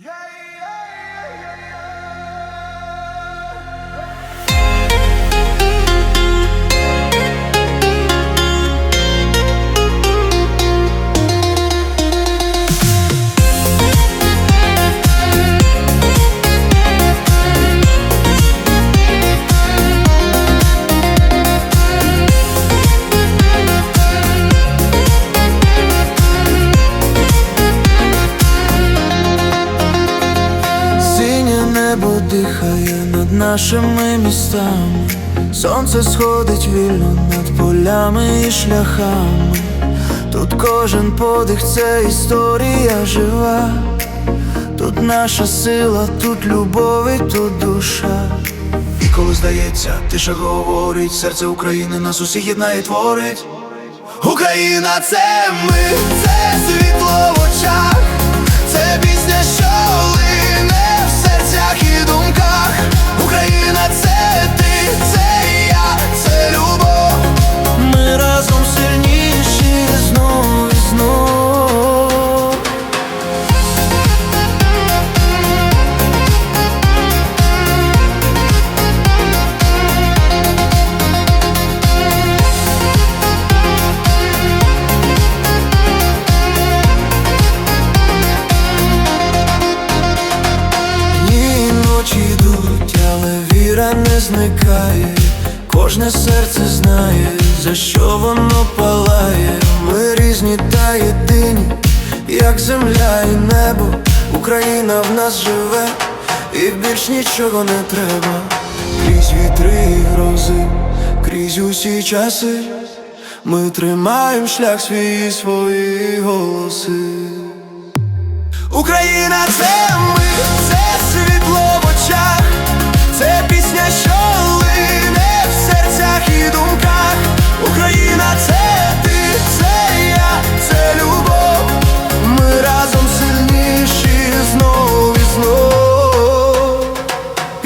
Yeah! Нашими містами, сонце сходить вільно над полями і шляхами. Тут кожен подих це історія жива, тут наша сила, тут любов і тут душа. І коли здається, тиша говорить, серце України нас усіх єднає, творить. Україна це ми, це світло в очах, зникає. Кожне серце знає, за що воно палає. Ми різні та єдині, як земля і небо. Україна в нас живе, і більш нічого не треба. Крізь вітри і грози, крізь усі часи. Ми тримаємо шлях свій і свої голоси. Україна це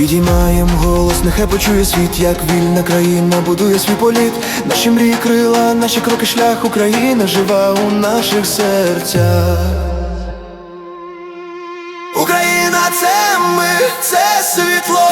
Підіймаєм голос, нехай почує світ, як вільна країна будує свій політ. Наші мрії крила, наші кроки шлях, Україна жива у наших серцях. Україна це ми, це світло